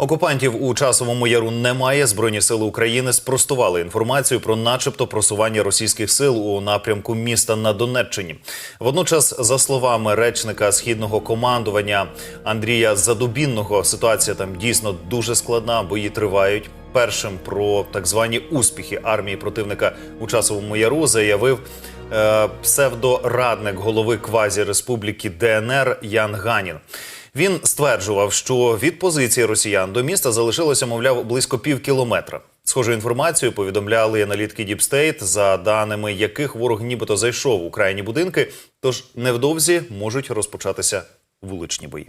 Окупантів у часовому яру немає. Збройні сили України спростували інформацію про, начебто, просування російських сил у напрямку міста на Донеччині. Водночас, за словами речника східного командування Андрія Задубінного, ситуація там дійсно дуже складна. Бої тривають. Першим про так звані успіхи армії противника у часовому яру заявив е, псевдорадник голови квазі республіки ДНР Ян Ганін. Він стверджував, що від позиції росіян до міста залишилося, мовляв, близько пів кілометра. Схожу інформацію повідомляли аналітики Діпстейт, за даними яких ворог нібито зайшов у крайні будинки, тож невдовзі можуть розпочатися вуличні бої.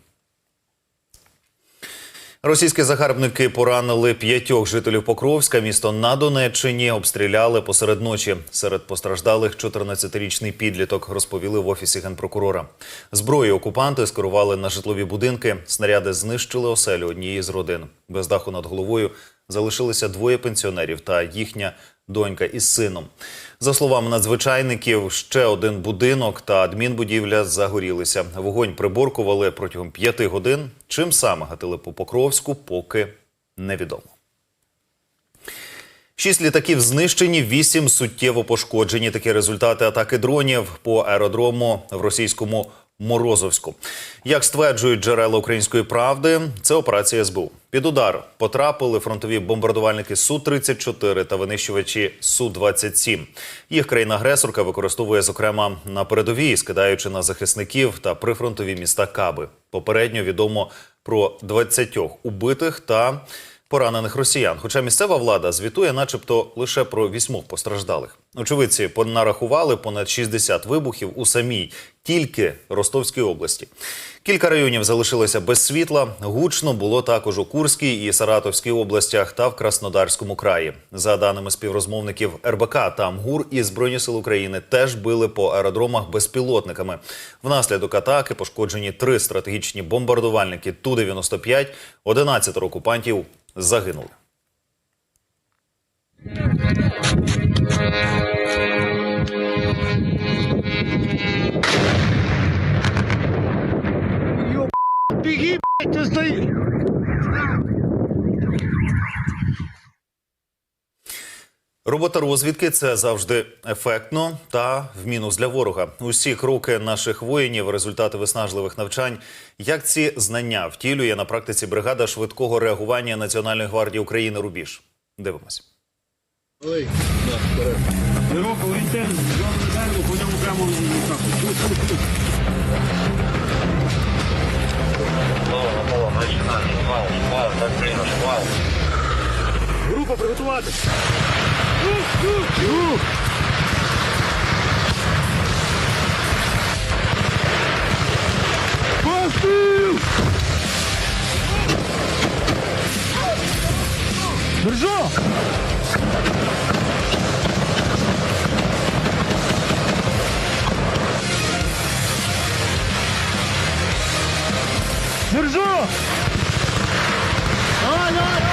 Російські загарбники поранили п'ятьох жителів Покровська. Місто на Донеччині обстріляли посеред ночі. Серед постраждалих 14-річний підліток розповіли в офісі генпрокурора. Зброю окупанти скерували на житлові будинки. Снаряди знищили оселю однієї з родин. Без даху над головою залишилися двоє пенсіонерів та їхня донька із сином. За словами надзвичайників, ще один будинок та адмінбудівля загорілися. Вогонь приборкували протягом п'яти годин. Чим саме гатили по Покровську, поки невідомо. Шість літаків знищені, вісім суттєво пошкоджені. Такі результати атаки дронів по аеродрому в російському Морозовську. Як стверджують джерела української правди, це операція СБУ. Під удар потрапили фронтові бомбардувальники Су-34 та винищувачі Су-27. Їх країна-агресорка використовує зокрема на передовій, скидаючи на захисників та прифронтові міста Каби. Попередньо відомо про 20 убитих та поранених росіян. Хоча місцева влада звітує, начебто, лише про вісьмох постраждалих. Очевидці понарахували понад 60 вибухів у самій тільки Ростовській області. Кілька районів залишилося без світла. Гучно було також у Курській і Саратовській областях та в Краснодарському краї. За даними співрозмовників РБК та МГУР і Збройні сили України теж били по аеродромах безпілотниками. Внаслідок атаки пошкоджені три стратегічні бомбардувальники Ту-95, 11 окупантів загинули. Робота розвідки це завжди ефектно та в мінус для ворога. Усі кроки наших воїнів, результати виснажливих навчань. Як ці знання втілює на практиці бригада швидкого реагування Національної гвардії України Рубіж? Дивимось. Група приготувати. Постріл! Держу! Держу! Давай, давай,